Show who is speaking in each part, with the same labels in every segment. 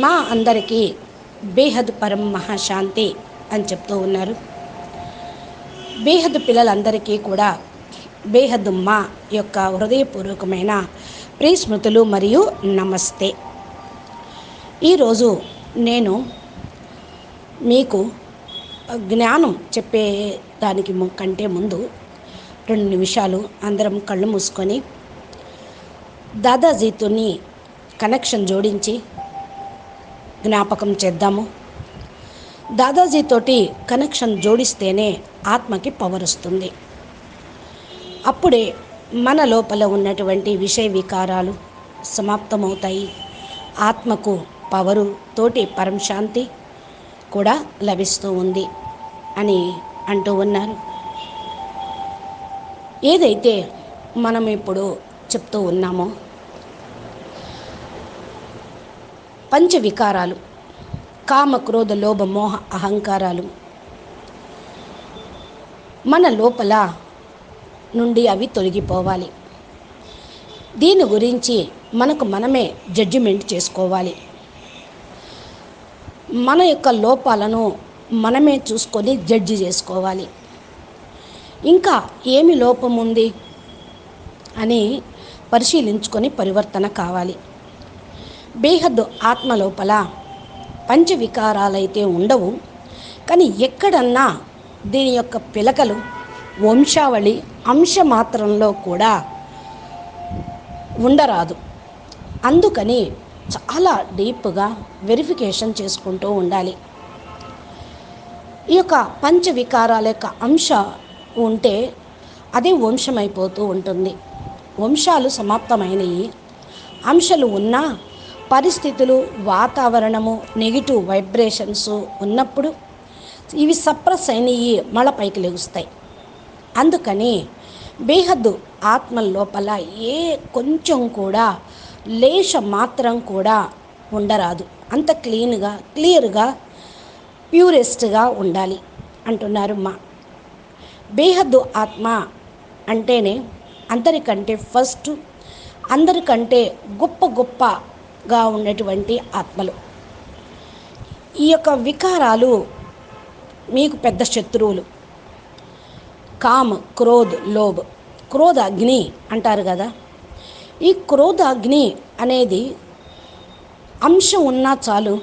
Speaker 1: మా అందరికీ బేహద్ పరం మహాశాంతి అని చెప్తూ ఉన్నారు. బేహద్ పిల్లలందరికీ కూడా బేహద్ మా యొక్క హృదయపూర్వకమైన ప్రియ స్మృతులు మరియు నమస్తే. ఈరోజు నేను మీకు జ్ఞానం చెప్పే దానికి కంటే ముందు రెండు నిమిషాలు అందరం కళ్ళు మూసుకొని దాదాజీతోని కనెక్షన్ జోడించి జ్ఞాపకం చేద్దాము. దాదాజీతోటి కనెక్షన్ జోడిస్తేనే ఆత్మకి పవర్ వస్తుంది. అప్పుడే మన లోపల ఉన్నటువంటి విషయ వికారాలు సమాప్తమవుతాయి. ఆత్మకు పవరు తోటి పరంశాంతి కూడా లభిస్తూ ఉంది అని అంటూ ఉన్నారు. ఏదైతే మనం ఇప్పుడు చెప్తూ ఉన్నామో పంచ వికారాలు కామ క్రోధ లోభ మోహ అహంకారాలు. మన లోపల నుండి అవి తొలగిపోవాలి. దీని గురించి మనకు మనమే జడ్జిమెంట్ చేసుకోవాలి. మన యొక్క లోపాలను మనమే చూసుకొని జడ్జి చేసుకోవాలి. ఇంకా ఏమి లోపం ఉంది అని పరిశీలించుకొని పరివర్తన కావాలి. బేహద్దు ఆత్మ లోపల పంచవికారాలైతే ఉండవు. కానీ ఎక్కడన్నా దీని యొక్క పిలకలు వంశావళి అంశ మాత్రంలో కూడా ఉండరాదు. అందుకని చాలా డీప్గా వెరిఫికేషన్ చేసుకుంటూ ఉండాలి. ఈ యొక్క పంచ వికారాల యొక్క అంశ ఉంటే అదే వంశమైపోతూ ఉంటుంది. వంశాలు సమాప్తమైనవి అంశాలు ఉన్నా పరిస్థితులు వాతావరణము నెగిటివ్ వైబ్రేషన్స్ ఉన్నప్పుడు ఇవి సప్రెస్ అయినవి మళ్ళా పైకి లెగుస్తాయి. అందుకని బేహద్దు ఆత్మ లోపల ఏ కొంచెం కూడా లేష మాత్రం కూడా ఉండరాదు. అంత క్లీన్గా క్లియర్గా ప్యూరెస్ట్గా ఉండాలి అంటున్నారు మా. బేహద్దు ఆత్మ అంటేనే అందరికంటే ఫస్ట్ అందరికంటే గొప్ప గొప్ప గా ఉన్నటువంటి ఆత్మలు. ఈ యొక్క వికారాలు మీకు పెద్ద శత్రువులు. కామ్ క్రోధ్ లోబ్ క్రోధ అగ్ని అంటారు కదా. ఈ క్రోధ అగ్ని అనేది అంశం ఉన్నా చాలు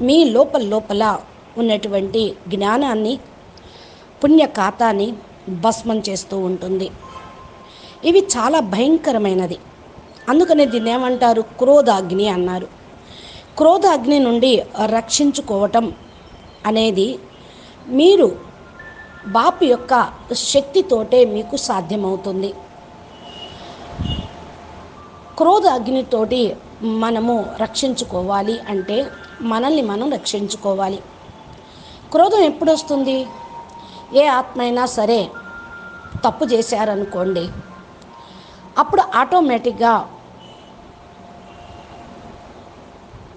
Speaker 1: మీ లోపల లోపల ఉన్నటువంటి జ్ఞానాన్ని పుణ్య ఖాతాని భస్మం చేస్తూ ఉంటుంది. ఇవి చాలా భయంకరమైనది. అందుకనే దీన్ని ఏమంటారు? క్రోధాగ్ని అన్నారు. క్రోధాగ్ని నుండి రక్షించుకోవటం అనేది మీరు బాపు యొక్క శక్తితోటే మీకు సాధ్యమవుతుంది. క్రోధ అగ్నితోటి మనము రక్షించుకోవాలి అంటే మనల్ని మనం రక్షించుకోవాలి. క్రోధం ఎప్పుడు వస్తుంది ఏ ఆత్మ అయినా సరే తప్పు చేశారనుకోండి అప్పుడు ఆటోమేటిక్గా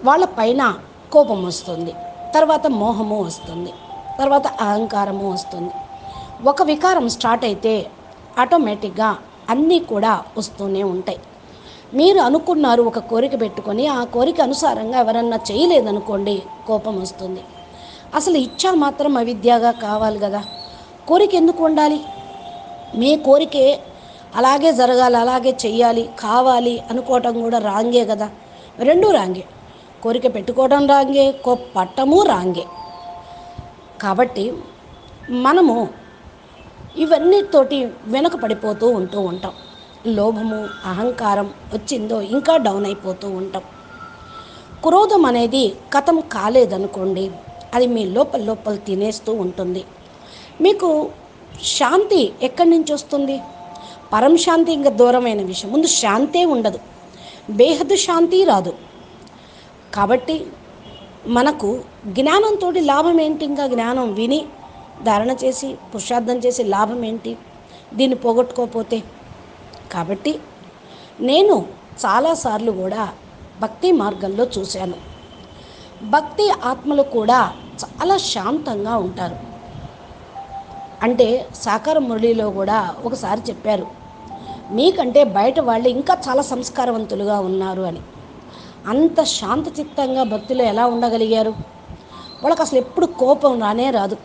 Speaker 1: వాళ్ళ పైన కోపం వస్తుంది. తర్వాత మోహము వస్తుంది. తర్వాత అహంకారము వస్తుంది. ఒక వికారం స్టార్ట్ అయితే ఆటోమేటిక్గా అన్నీ కూడా వస్తూనే ఉంటాయి. మీరు అనుకున్నారు ఒక కోరిక పెట్టుకొని ఆ కోరిక అనుసారంగా ఎవరన్నా చేయలేదనుకోండి కోపం వస్తుంది. అసలు ఇచ్చా మాత్రం అవిద్యగా కావాలి కదా. కోరిక ఎందుకు ఉండాలి? మీ కోరికే అలాగే జరగాలి అలాగే చెయ్యాలి కావాలి అనుకోవటం కూడా రాంగే కదా. రెండూ రాంగే. కోరిక పెట్టుకోవడం రాంగే కో పట్టము రాంగే. కాబట్టి మనము ఇవన్నీతోటి వెనక పడిపోతూ ఉంటూ ఉంటాం. లోభము అహంకారం వచ్చిందో ఇంకా డౌన్ అయిపోతూ ఉంటాం. క్రోధం అనేది కథం కాలేదనుకోండి అది మీ లోపల లోపల తినేస్తూ ఉంటుంది. మీకు శాంతి ఎక్కడి నుంచి వస్తుంది? పరం శాంతి ఇంకా దూరమైన విషయం. ముందు శాంతే ఉండదు. బేహద్దు శాంతి రాదు. కాబట్టి మనకు జ్ఞానంతో లాభం ఏంటి? ఇంకా జ్ఞానం విని ధారణ చేసి పురుషార్థం చేసి లాభం ఏంటి? దీన్ని పోగొట్టుకోపోతే కాబట్టి నేను చాలాసార్లు కూడా భక్తి మార్గంలో చూశాను. భక్తి ఆత్మలు కూడా చాలా శాంతంగా ఉంటారు. అంటే సాకార మురళిలో కూడా ఒకసారి చెప్పారు మీకంటే బయట వాళ్ళు ఇంకా చాలా సంస్కారవంతులుగా ఉన్నారు అని. అంత శాంతచిత్తంగా భక్తులు ఎలా ఉండగలిగారు? వాళ్ళకి అసలు ఎప్పుడు కోపం రానే రాదు.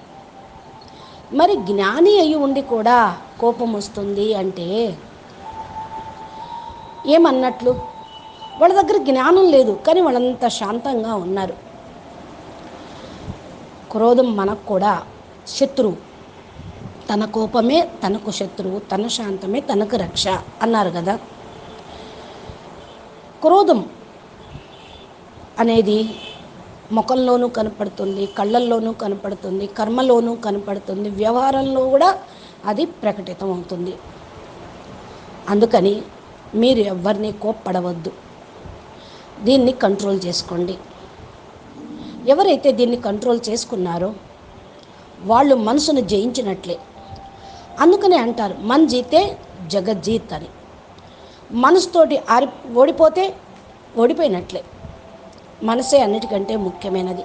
Speaker 1: మరి జ్ఞాని అయి ఉండి కూడా కోపం వస్తుంది అంటే ఏమన్నట్లు? వాళ్ళ దగ్గర జ్ఞానం లేదు కానీ వాళ్ళంత శాంతంగా ఉన్నారు. క్రోధం మనకు కూడా శత్రువు. తన కోపమే తనకు శత్రువు తన శాంతమే తనకు రక్ష అన్నారు కదా. క్రోధం అనేది ముఖంలోనూ కనపడుతుంది కళ్ళల్లోనూ కనపడుతుంది కర్మలోనూ కనపడుతుంది వ్యవహారంలో కూడా అది ప్రకటితం అవుతుంది అందుకని మీరు ఎవరిని కోప్పడవద్దు. దీన్ని కంట్రోల్ చేసుకోండి. ఎవరైతే దీన్ని కంట్రోల్ చేసుకున్నారో వాళ్ళు మనసును జయించినట్లే. అందుకనే అంటారు మన్ జీతే జగజ్జీత్ అని. మనసుతోటి ఆరి ఓడిపోతే ఓడిపోయినట్లే. మనసే అన్నిటికంటే ముఖ్యమైనది.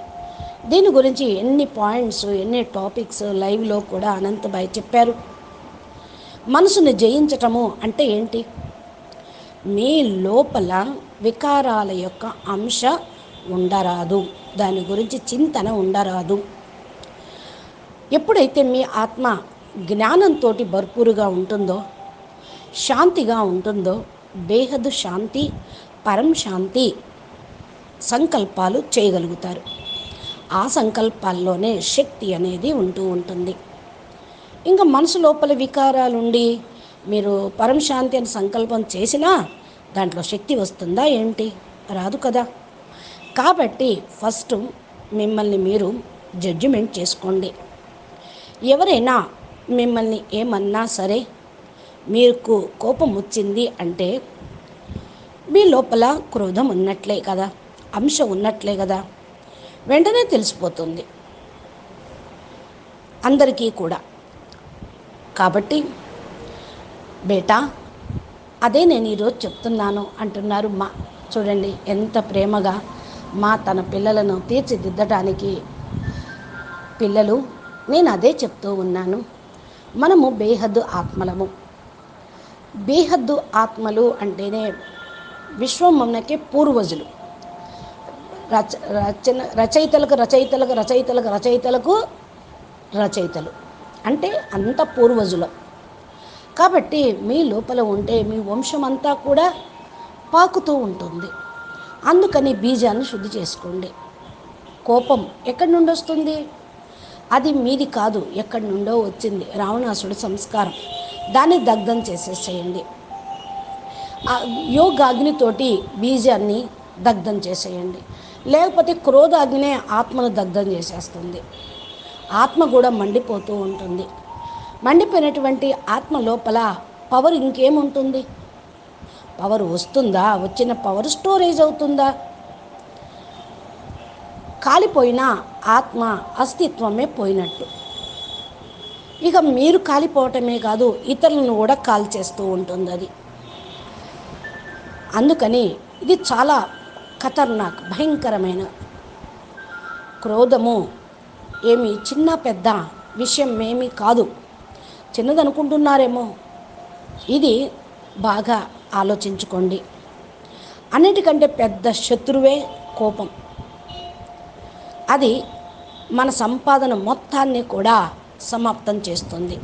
Speaker 1: దీని గురించి ఎన్ని పాయింట్స్ ఎన్ని టాపిక్స్ లైవ్లో కూడా అనంతబాయ్ చెప్పారు. మనసును జయించటము అంటే ఏంటి? మీ లోపల వికారాల యొక్క అంశ ఉండరాదు. దాని గురించి చింతన ఉండరాదు. ఎప్పుడైతే మీ ఆత్మ జ్ఞానంతో భర్పూరుగా ఉంటుందో శాంతిగా ఉంటుందో బేహదు శాంతి పరం శాంతి సంకల్పాలు చేయగలుగుతారు. ఆ సంకల్పాల్లోనే శక్తి అనేది ఉంటూ ఉంటుంది. ఇంకా మనసు లోపల వికారాలుండి మీరు పరమశాంతి అని సంకల్పం చేసినా దాంట్లో శక్తి వస్తుందా ఏంటి? రాదు కదా. కాబట్టి ఫస్ట్ మిమ్మల్ని మీరు జడ్జిమెంట్ చేసుకోండి. ఎవరైనా మిమ్మల్ని ఏమన్నా సరే మీకు కోపం వచ్చింది అంటే మీ లోపల క్రోధం ఉన్నట్లే కదా. అంశం ఉన్నట్లే కదా? వెంటనే తెలిసిపోతుంది. అందరికీ కూడా. కాబట్టి బేటా అదే నేను ఈరోజు చెప్తున్నాను అంటున్నారు మా. చూడండి ఎంత ప్రేమగా మా తన పిల్లలను తీర్చిదిద్దడానికి పిల్లలు నేను అదే చెప్తూ ఉన్నాను. మనము బేహద్దు ఆత్మలము. బేహద్దు ఆత్మలు అంటేనే విశ్వమ్మకి పూర్వజులు. రచ రచన రచయితలకు రచయితలకు రచయితలకు రచయితలకు రచయితలు. అంటే అంత పూర్వజుల. కాబట్టి మీ లోపల ఉంటే మీ వంశం అంతా కూడా పాకుతూ ఉంటుంది. అందుకని బీజాన్ని శుద్ధి చేసుకోండి. కోపం ఎక్కడి నుండి వస్తుంది? అది మీది కాదు ఎక్కడి నుండో వచ్చింది. రావణాసుడి సంస్కారం. దాన్ని దగ్ధం చేసేసేయండి. యోగాగ్నితోటి బీజాన్ని దగ్ధం చేసేయండి. లేకపోతే క్రోధాగ్నే ఆత్మను దగ్ధం చేసేస్తుంది. ఆత్మ కూడా మండిపోతూ ఉంటుంది. మండిపోయినటువంటి ఆత్మ లోపల పవర్ ఇంకేముంటుంది? పవర్ వస్తుందా? వచ్చిన పవర్ స్టోరేజ్ అవుతుందా? కాలిపోయిన ఆత్మ అస్తిత్వమే పోయినట్టు. ఇక మీరు కాలిపోవటమే కాదు ఇతరులను కూడా కాల్ చేస్తూ ఉంటుంది అది. అందుకని ఇది చాలా ఖతర్నాక్ భయంకరమైన క్రోధము. ఏమి చిన్న పెద్ద విషయం ఏమీ కాదు. చిన్నదనుకుంటున్నారేమో? ఇది బాగా ఆలోచించుకోండి. అన్నిటికంటే పెద్ద శత్రువే కోపం. అది మన సంపాదన మొత్తాన్ని కూడా సమాప్తం చేస్తుంది.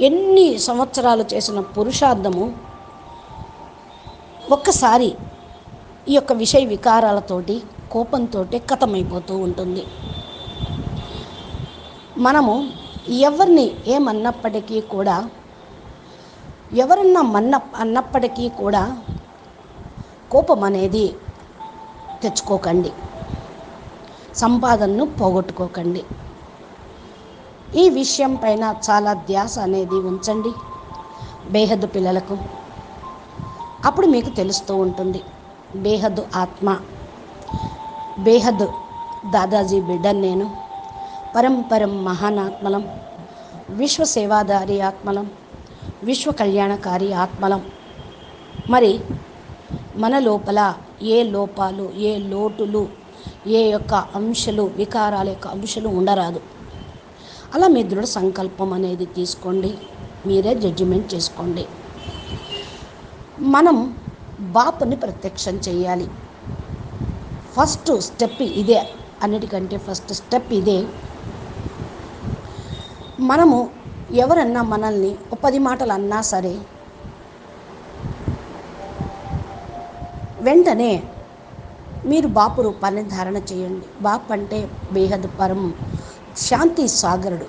Speaker 1: ఎన్ని సంవత్సరాలు చేసిన పురుషార్థము? ఒక్కసారి ఈ యొక్క విషయ వికారాలతోటి కోపంతో కథమైపోతూ ఉంటుంది. మనము ఎవరిని ఏమన్నప్పటికీ కూడా ఎవరన్నా మన్న అన్నప్పటికీ కూడా కోపం అనేది తెచ్చుకోకండి. సంపాదనను పోగొట్టుకోకండి. ఈ విషయం పైన చాలా ధ్యాస అనేది ఉంచండి బేహద్దు పిల్లలకు. అప్పుడు మీకు తెలుస్తూ ఉంటుంది. బేహద్దు ఆత్మ. బేహద్ దాదాజీ బిడ్డను నేను. పరంపరం మహానాత్మలం విశ్వ సేవాదారి ఆత్మలం. విశ్వ కళ్యాణకారి ఆత్మలం. మరి మన లోపల ఏ లోపాలు ఏ లోటులు ఏ యొక్క అంశాలు వికారాల యొక్క అంశాలు ఉండరాదు. అలా మీ దృఢ సంకల్పం అనేది తీసుకోండి. మీరే జడ్జిమెంట్ చేసుకోండి. మనం బాపుని ప్రత్యక్షం చేయాలి. ఫస్ట్ స్టెప్ ఇదే అన్నిటికంటే ఫస్ట్ స్టెప్ ఇదే. మనము ఎవరన్నా మనల్ని ఒక పది మాటలు అన్నా సరే వెంటనే మీరు బాపు రూపాన్ని ధారణ చేయండి. బాపు అంటే బేహద్ పరం శాంతి సాగరుడు.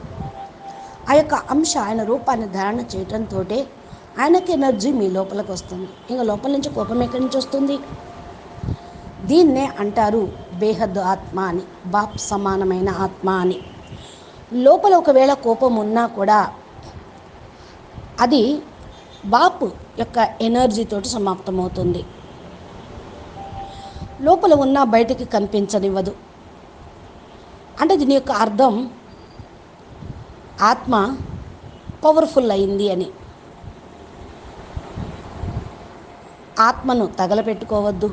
Speaker 1: ఆ యొక్క అంశ ఆయన రూపాన్ని ధారణ చేయటంతో ఆయనకి ఎనర్జీ మీ లోపలికి వస్తుంది. ఇంకా లోపల నుంచి కోపం ఎక్కడి నుంచి వస్తుంది? దీన్నే అంటారు బేహద్ ఆత్మ అని బాప్ సమానమైన ఆత్మ అని. లోపల ఒకవేళ కోపం ఉన్నా కూడా అది బాపు యొక్క ఎనర్జీతోటి సమాప్తమవుతుంది. లోపల ఉన్న బయటికి కనిపించనివ్వదు. అంటే దీని యొక్క అర్థం ఆత్మ పవర్ఫుల్ అయింది అని. ఆత్మను తగలపెట్టుకోవద్దు.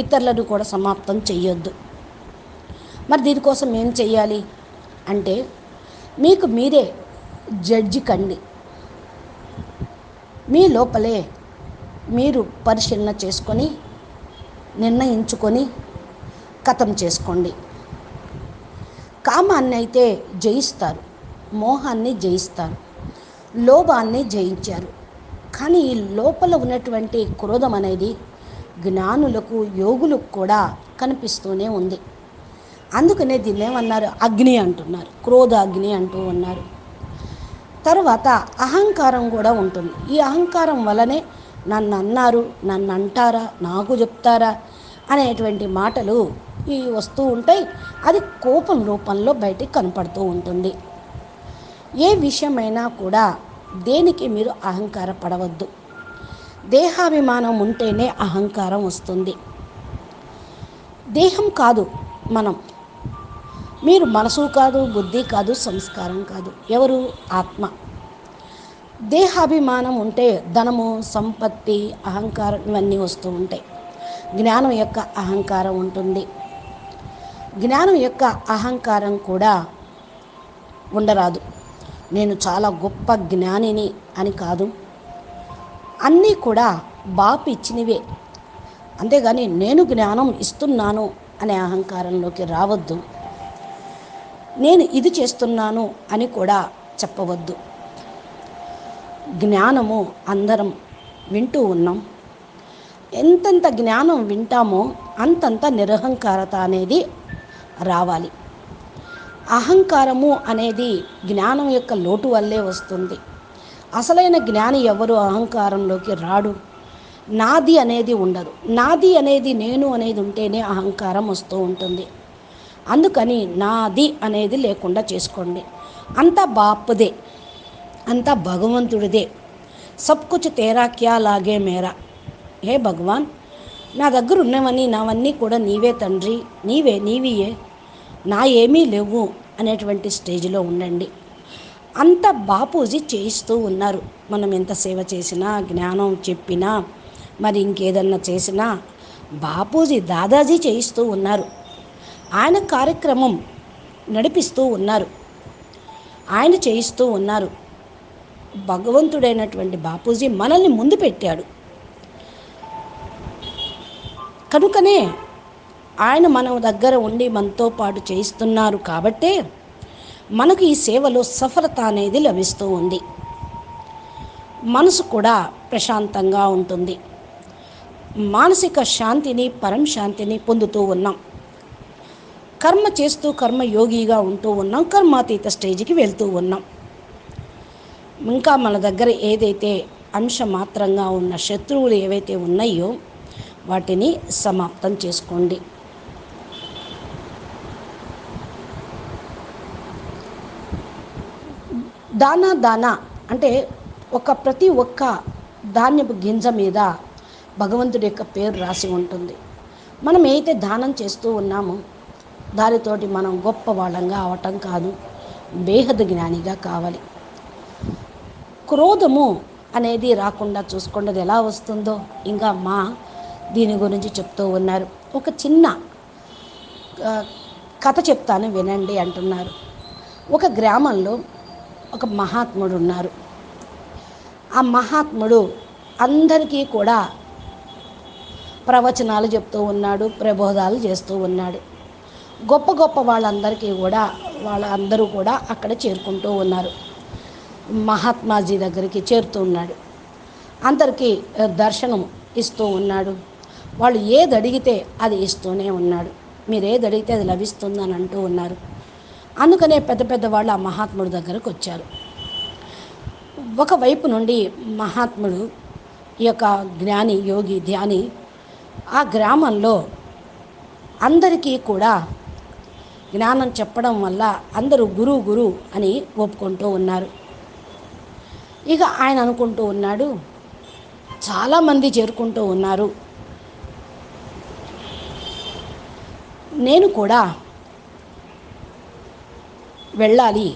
Speaker 1: ఇతరులను కూడా సమాప్తం చేయొద్దు మరి దీనికోసం ఏం చేయాలి అంటే మీకు మీరే జడ్జి కండి. మీ లోపలే మీరు పరిశీలన చేసుకొని నిర్ణయించుకొని కథం చేసుకోండి. కామాన్ని అయితే జయిస్తారు మోహాన్ని జయిస్తారు లోభాన్ని జయించారు. కానీ ఈ లోపల ఉన్నటువంటి క్రోధం అనేది జ్ఞానులకు యోగులకు కూడా కనిపిస్తూనే ఉంది. అందుకనే దీన్ని ఏమన్నారు? అగ్ని అంటున్నారు. క్రోధ అగ్ని అంటూ ఉన్నారు. తర్వాత అహంకారం కూడా ఉంటుంది. ఈ అహంకారం వలనే నన్ను అన్నారు నన్ను అంటారా నాకు చెప్తారా అనేటువంటి మాటలు ఈ వస్తూ ఉంటాయి. అది కోపం రూపంలో బయటికి కనపడుతూ ఉంటుంది. ఏ విషయమైనా కూడా దేనికి మీరు అహంకార పడవద్దు దేహాభిమానం ఉంటేనే అహంకారం వస్తుంది. దేహం కాదు మనం. మీరు మనసు కాదు బుద్ధి కాదు సంస్కారం కాదు. ఎవరు? ఆత్మ. దేహాభిమానం ఉంటే ధనము సంపత్తి అహంకారం ఇవన్నీ వస్తూ ఉంటాయి. జ్ఞానం యొక్క అహంకారం ఉంటుంది. జ్ఞానం యొక్క అహంకారం కూడా ఉండరాదు. నేను చాలా గొప్ప జ్ఞానిని అని కాదు. అన్నీ కూడా బాపు ఇచ్చినవే. అంతేగాని నేను జ్ఞానం ఇస్తున్నాను అనే అహంకారంలోకి రావద్దు. నేను ఇది చేస్తున్నాను అని కూడా చెప్పవద్దు. జ్ఞానము అందరం వింటూ ఉన్నాం. ఎంతెంత జ్ఞానం వింటామో అంతంత నిరహంకారత అనేది రావాలి. అహంకారము అనేది జ్ఞానం యొక్క లోటు వల్లే వస్తుంది. అసలైన జ్ఞాని ఎవరు? అహంకారంలోకి రాడు. నాది అనేది ఉండదు. నాది అనేది నేను అనేది ఉంటేనే అహంకారం వస్తూ ఉంటుంది. అందుకని నాది అనేది లేకుండా చేసుకోండి. అంతా బాపుదే. అంతా భగవంతుడిదే. సబ్ కుచ్ తేరా క్యా లాగే మేరా. హే భగవాన్ నా దగ్గర ఉన్నవన్నీ నావన్నీ కూడా నీవే తండ్రి. నీవే నీవియే. నా ఏమీ లేవు అనేటువంటి స్టేజ్లో ఉండండి. అంత బాపూజీ చేయిస్తూ ఉన్నారు. మనం ఎంత సేవ చేసినా జ్ఞానం చెప్పినా మరి ఇంకేదన్నా చేసినా బాపూజీ దాదాజీ చేయిస్తూ ఉన్నారు. ఆయన కార్యక్రమం నడిపిస్తూ ఉన్నారు. ఆయన చేయిస్తూ ఉన్నారు. భగవంతుడైనటువంటి బాపూజీ మనల్ని ముందు పెట్టాడు. కనుకనే ఆయన మన దగ్గర ఉండి మనతో పాటు చేయిస్తున్నారు కాబట్టే మనకు ఈ సేవలో సఫలత అనేది లభిస్తూ ఉంది. మనసు కూడా ప్రశాంతంగా ఉంటుంది. మానసిక శాంతిని పరం శాంతిని పొందుతూ ఉన్నాం. కర్మ చేస్తూ కర్మ యోగిగా ఉంటూ ఉన్నాం. కర్మాతీత స్టేజ్కి వెళ్తూ ఉన్నాం. ఇంకా మన దగ్గర ఏదైతే అంశ మాత్రంగా ఉన్న శత్రువులు ఏవైతే ఉన్నాయో వాటిని సమాప్తం చేసుకోండి. దానా దానా అంటే ఒక ప్రతి ఒక్క ధాన్యపు గింజ మీద భగవంతుడి యొక్క పేరు రాసి ఉంటుంది. మనం ఏదైతే దానం చేస్తూ ఉన్నామో దానితోటి మనం గొప్ప వాళ్ళంగా అవటం కాదు బేహద జ్ఞానిగా కావాలి. క్రోధము అనేది రాకుండా చూసుకున్నది ఎలా వస్తుందో ఇంకా మా దీని గురించి చెప్తూ ఉన్నారు. ఒక చిన్న కథ చెప్తాను వినండి అంటున్నారు. ఒక గ్రామంలో ఒక మహాత్ముడు ఉన్నారు ఆ మహాత్ముడు అందరికీ కూడా ప్రవచనాలు చెప్తూ ఉన్నాడు ప్రబోధాలు చేస్తూ ఉన్నాడు. గొప్ప గొప్ప వాళ్ళందరికీ కూడా వాళ్ళందరూ కూడా అక్కడ చేరుకుంటూ ఉన్నారు. మహాత్మాజీ దగ్గరికి చేరుతూ ఉన్నాడు. అందరికీ దర్శనం ఇస్తూ ఉన్నాడు. వాళ్ళు ఏది అడిగితే అది ఇస్తూనే ఉన్నాడు. మీరు ఏది అడిగితే అది లభిస్తుందని అంటూ ఉన్నారు. అందుకనే పెద్ద పెద్ద వాళ్ళు ఆ మహాత్ముడి దగ్గరకు వచ్చారు. ఒకవైపు నుండి మహాత్ముడు ఈ యొక్క జ్ఞాని యోగి ధ్యాని ఆ గ్రామంలో అందరికీ కూడా జ్ఞానం చెప్పడం వల్ల అందరూ గురువు గురు అని ఒప్పుకుంటూ ఉన్నారు. ఇక ఆయన అనుకుంటూ ఉన్నాడు చాలామంది చేరుకుంటూ ఉన్నారు. నేను కూడా వెళ్ళాలి.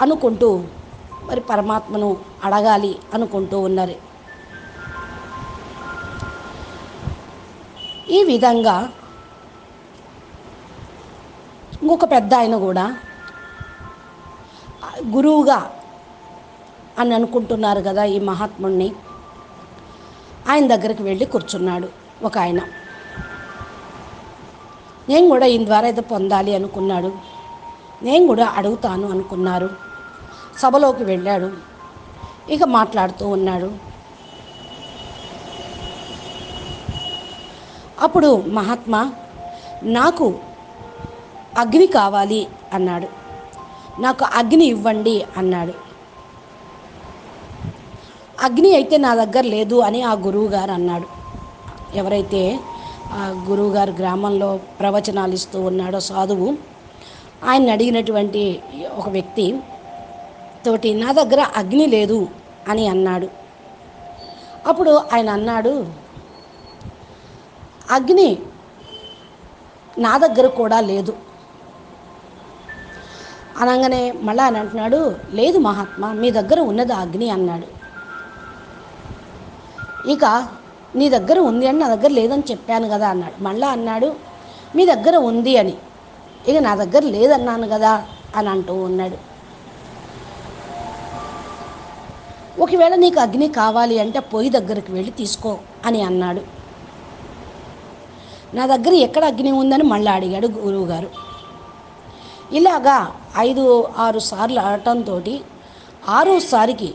Speaker 1: అనుకుంటూ మరి పరమాత్మను అడగాలి అనుకుంటూ ఉన్నారు. ఈ విధంగా ఇంకొక పెద్ద ఆయన కూడా గురువుగా అని అనుకుంటున్నారు కదా ఈ మహాత్ముడిని ఆయన దగ్గరికి వెళ్ళి కూర్చున్నాడు ఒక ఆయన. నేను కూడా ఈయన ద్వారా ఏదో పొందాలి అనుకున్నాడు. నేను కూడా అడుగుతాను అనుకున్నారు. సభలోకి వెళ్ళాడు. ఇక మాట్లాడుతూ ఉన్నాడు. అప్పుడు మహాత్మా నాకు అగ్ని కావాలి అన్నాడు. నాకు అగ్ని ఇవ్వండి అన్నాడు. అగ్ని అయితే నా దగ్గర లేదు అని ఆ గురువు గారు అన్నాడు. ఎవరైతే గురువుగారి గ్రామంలో ప్రవచనాలు ఇస్తూ ఉన్నాడో సాధువు. ఆయన అడిగినటువంటి ఒక వ్యక్తి తోటి నా దగ్గర అగ్ని లేదు అని అన్నాడు. అప్పుడు ఆయన అన్నాడు అగ్ని నా దగ్గర కూడా లేదు. అనగానే మళ్ళా అని అంటున్నాడు లేదు మహాత్మా మీ దగ్గర ఉన్నది అగ్ని అన్నాడు. ఇక నీ దగ్గర ఉంది అని నా దగ్గర లేదని చెప్పాను కదా అన్నాడు. మళ్ళా అన్నాడు మీ దగ్గర ఉంది అని. ఇక నా దగ్గర లేదన్నాను కదా అని అంటూ ఉన్నాడు. ఒకవేళ నీకు అగ్ని కావాలి అంటే పొయ్యి దగ్గరికి వెళ్ళి తీసుకో అని అన్నాడు. నా దగ్గర ఎక్కడ అగ్ని ఉందని మళ్ళీ అడిగాడు గురువుగారు. ఇలాగా ఐదు ఆరు సార్లు ఆడటంతో ఆరోసారికి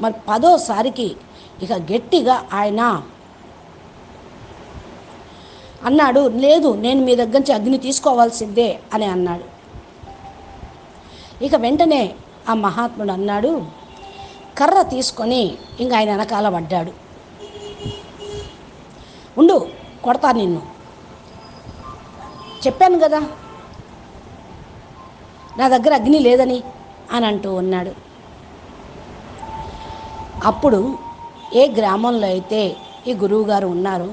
Speaker 1: మరి పదోసారికి ఇక గట్టిగా ఆయన అన్నాడు లేదు నేను మీ దగ్గర నుంచి అగ్ని తీసుకోవాల్సిందే అని అన్నాడు. ఇక వెంటనే ఆ మహాత్ముడు అన్నాడు కర్ర తీసుకొని ఇంక ఆయన వెనకాల పడ్డాడు. ఉండు కొడతా నిన్ను. చెప్పాను కదా నా దగ్గర అగ్ని లేదని అని అంటూ ఉన్నాడు. అప్పుడు ఏ గ్రామంలో అయితే ఈ గురువుగారు ఉన్నారు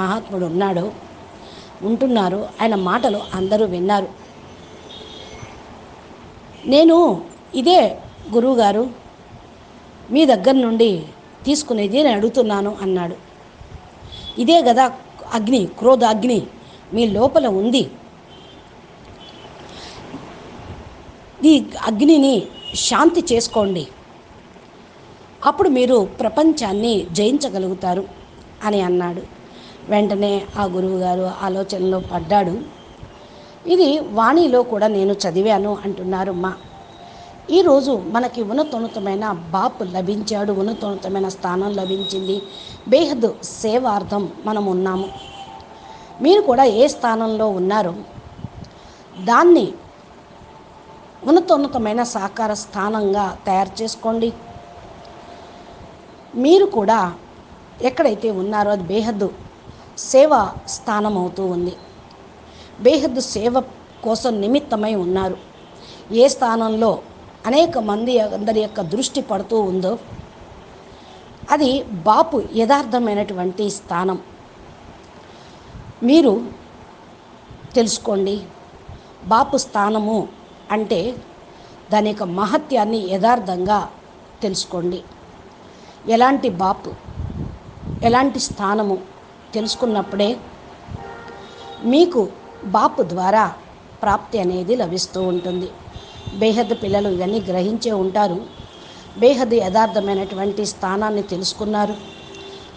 Speaker 1: మహాత్ముడు ఉన్నాడు ఉంటున్నారు ఆయన మాటలు అందరూ విన్నారు. నేను ఇదే గురువుగారు మీ దగ్గర నుండి తీసుకునేది నేను అడుగుతున్నాను అన్నాడు. ఇదే కదా అగ్ని క్రోధ అగ్ని మీ లోపల ఉంది. ఈ అగ్నిని శాంతి చేసుకోండి. అప్పుడు మీరు ప్రపంచాన్ని జయించగలుగుతారు అని అన్నాడు. వెంటనే ఆ గురువుగారు ఆలోచనలో పడ్డాడు. ఇది వాణిలో కూడా నేను చదివాను అంటున్నారు మా. ఈరోజు మనకి ఉన్నతోన్నతమైన బాపు లభించాడు ఉన్నతోన్నతమైన స్థానం లభించింది. బేహద్ సేవార్థం మనం ఉన్నాము. మీరు కూడా ఏ స్థానంలో ఉన్నారో? దాన్ని ఉన్నతోన్నతమైన సాకార స్థానంగా తయారు చేసుకోండి. మీరు కూడా ఎక్కడైతే ఉన్నారో అది బేహద్దు సేవ స్థానం అవుతూ ఉంది. బేహద్దు సేవ కోసం నిమిత్తమై ఉన్నారు. ఏ స్థానంలో అనేక మంది అందరి యొక్క దృష్టి పడుతూ ఉందో అది బాపు యథార్థమైనటువంటి స్థానం. మీరు తెలుసుకోండి బాపు స్థానము అంటే దాని యొక్క మహత్యాన్ని యథార్థంగా తెలుసుకోండి. ఎలాంటి బాపు ఎలాంటి స్థానము తెలుసుకున్నప్పుడే మీకు బాపు ద్వారా ప్రాప్తి అనేది లభిస్తూ ఉంటుంది. బేహద్ పిల్లలు ఇవన్నీ గ్రహించే ఉంటారు. బేహద్ యథార్థమైనటువంటి స్థానాన్ని తెలుసుకున్నారు.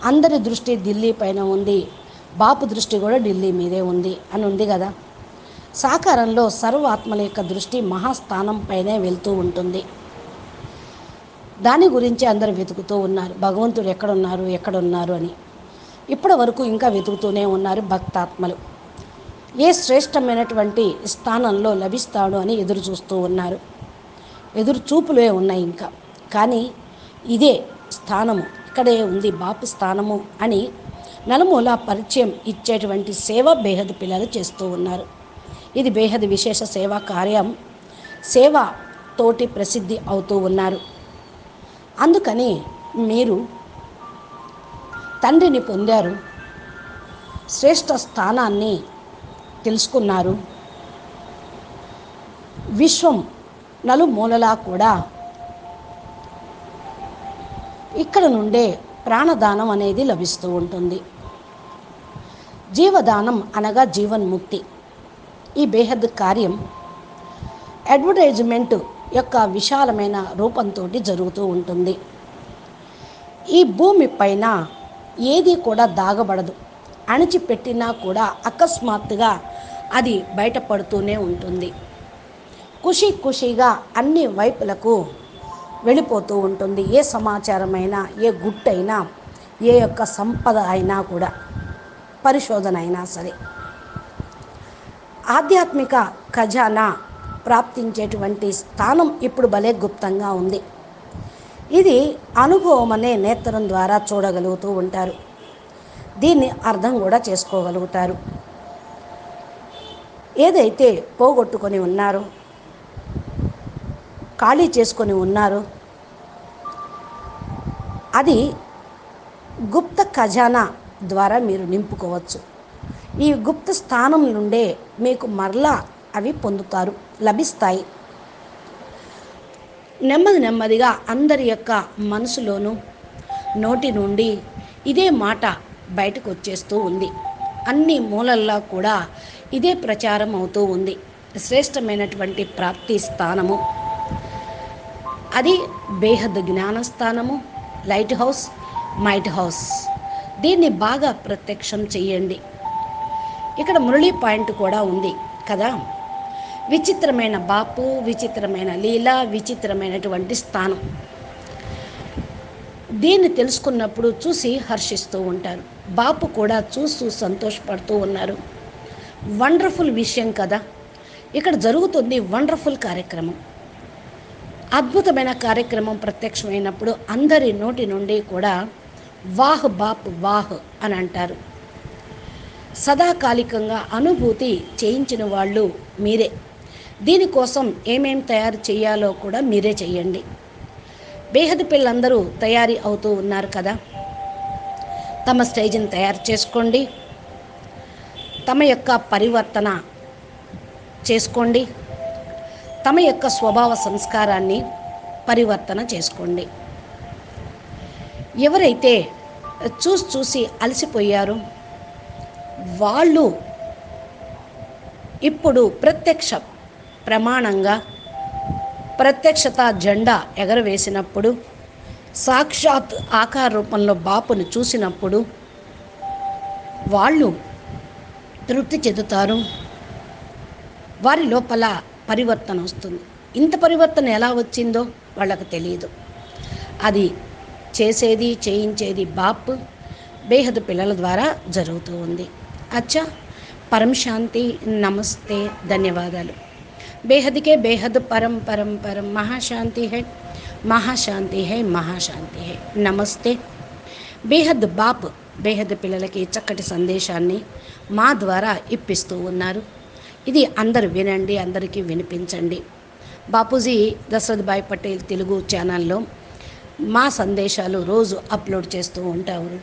Speaker 1: అందరి దృష్టి ఢిల్లీ పైన ఉంది. బాపు దృష్టి కూడా ఢిల్లీ మీదే ఉంది అని ఉంది కదా? సాకారంలో సర్వాత్మల యొక్క దృష్టి మహాస్థానం పైనే వెళ్తూ ఉంటుంది. దాని గురించి అందరు వెతుకుతూ ఉన్నారు. భగవంతుడు ఎక్కడున్నారు? ఎక్కడున్నారు అని. ఇప్పటి వరకు ఇంకా వెతుకుతూనే ఉన్నారు భక్తాత్మలు. ఏ శ్రేష్టమైనటువంటి స్థానంలో లభిస్తాడు అని ఎదురు చూస్తూ ఉన్నారు. ఎదురు చూపులే ఉన్నాయి ఇంకా. కానీ ఇదే స్థానము. ఇక్కడే ఉంది బాపు స్థానము అని నలుమూల పరిచయం ఇచ్చేటువంటి సేవ బేహద్ పిల్లలు చేస్తూ ఉన్నారు. ఇది బేహద్ విశేష సేవా కార్యం. సేవ తోటి ప్రసిద్ధి అవుతూ ఉన్నారు. అందుకని మీరు తండ్రిని పొందారు శ్రేష్ఠ స్థానాన్ని తెలుసుకున్నారు. విశ్వం నలుమూలలా కూడా ఇక్కడ నుండే ప్రాణదానం అనేది లభిస్తూ ఉంటుంది. జీవదానం అనగా జీవన్ముక్తి. ఈ బేహద్ కార్యం అడ్వర్టైజ్మెంట్ యొక్క విశాలమైన రూపంతో జరుగుతూ ఉంటుంది. ఈ భూమి పైన ఏది కూడా దాగబడదు. అణిచిపెట్టినా కూడా అకస్మాత్తుగా అది బయటపడుతూనే ఉంటుంది. ఖుషి ఖుషిగా అన్ని వైపులకు వెళ్ళిపోతూ ఉంటుంది. ఏ సమాచారమైనా ఏ గుట్టైనా ఏ యొక్క సంపద అయినా కూడా పరిశోధన అయినా సరే. ఆధ్యాత్మిక ఖజానా ప్రాప్తించేటువంటి స్థానం ఇప్పుడు భలే గుప్తంగా ఉంది. ఇది అనుభవం అనే నేత్రం ద్వారా చూడగలుగుతూ ఉంటారు. దీన్ని అర్థం కూడా చేసుకోగలుగుతారు. ఏదైతే పోగొట్టుకొని ఉన్నారో ఖాళీ చేసుకొని ఉన్నారో అది గుప్త ఖజానా ద్వారా మీరు నింపుకోవచ్చు. ఈ గుప్త స్థానం నుండే మీకు మరలా అవి పొందుతారు. లభిస్తాయి. నెమ్మది నెమ్మదిగా అందరి యొక్క మనసులోనూ నోటి నుండి ఇదే మాట బయటకు వచ్చేస్తూ ఉంది. అన్ని మూలల్లో కూడా ఇదే ప్రచారం అవుతూ ఉంది. శ్రేష్టమైనటువంటి ప్రాప్తి స్థానము. అది బేహద్ జ్ఞానస్థానము లైట్ హౌస్ మైట్ హౌస్. దీన్ని బాగా ప్రత్యక్షం చేయండి ఇక్కడ మురళీ పాయింట్ కూడా ఉంది కదా? విచిత్రమైన బాపు విచిత్రమైన లీల విచిత్రమైనటువంటి స్థానం. దీన్ని తెలుసుకున్నప్పుడు చూసి హర్షిస్తూ ఉంటారు. బాపు కూడా చూస్తూ సంతోషపడుతూ ఉన్నారు. వండర్ఫుల్ విషయం కదా. ఇక్కడ జరుగుతుంది వండర్ఫుల్ కార్యక్రమం. అద్భుతమైన కార్యక్రమం ప్రత్యక్షమైనప్పుడు అందరి నోటి నుండి కూడా వాహ్ బాప్ వాహ్ అని అంటారు. సదాకాలికంగా అనుభూతి చేయించిన వాళ్ళు మీరే. దీనికోసం ఏమేం తయారు చేయాలో కూడా మీరే చేయండి బేహద పిల్లలందరూ తయారీ అవుతూ ఉన్నారు కదా. తమ స్టేజ్ని తయారు చేసుకోండి. తమ యొక్క పరివర్తన చేసుకోండి. తమ యొక్క స్వభావ సంస్కారాన్ని పరివర్తన చేసుకోండి. ఎవరైతే చూసి చూసి అలసిపోయారో వాళ్ళు ఇప్పుడు ప్రత్యక్ష ప్రమాణంగా ప్రత్యక్షత జెండా ఎగరవేసినప్పుడు సాక్షాత్ ఆకార రూపంలో బాపును చూసినప్పుడు వాళ్ళు తృప్తి చెందుతారు. వారి లోపల పరివర్తన వస్తుంది. ఇంత పరివర్తన ఎలా వచ్చిందో వాళ్ళకు తెలియదు అది చేసేది చేయించేది బాప్ బేహదు పిల్లల ద్వారా జరుగుతూ ఉంది. అచ్చా పరమశాంతి నమస్తే ధన్యవాదాలు. బేహద్కే బేహద్ పరం పరం పరం మహాశాంతి హై మహాశాంతి హై మహాశాంతి హై నమస్తే బేహద్ బాప్ బేహద్ పిల్లలకి చక్కటి సందేశాన్ని మా ద్వారా ఇప్పిస్తూ ఉన్నారు. ఇది అందరు వినండి అందరికీ వినిపించండి. బాపూజీ దశరథ్ భాయ్ పటేల్ తెలుగు ఛానల్లో మా సందేశాలు రోజు అప్లోడ్ చేస్తూ ఉంటారు.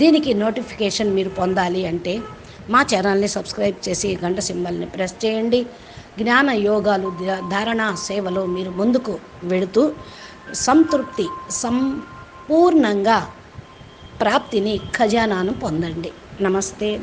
Speaker 1: దీనికి నోటిఫికేషన్ మీరు పొందాలి అంటే మా ఛానల్ని సబ్స్క్రైబ్ చేసి గంట సింబల్ని ప్రెస్ చేయండి. జ్ఞాన యోగాలు ధారణ సేవలో మీరు ముందుకు వెళుతూ సంతృప్తి సంపూర్ణంగా ప్రాప్తిని ఖజానాను పొందండి. నమస్తే.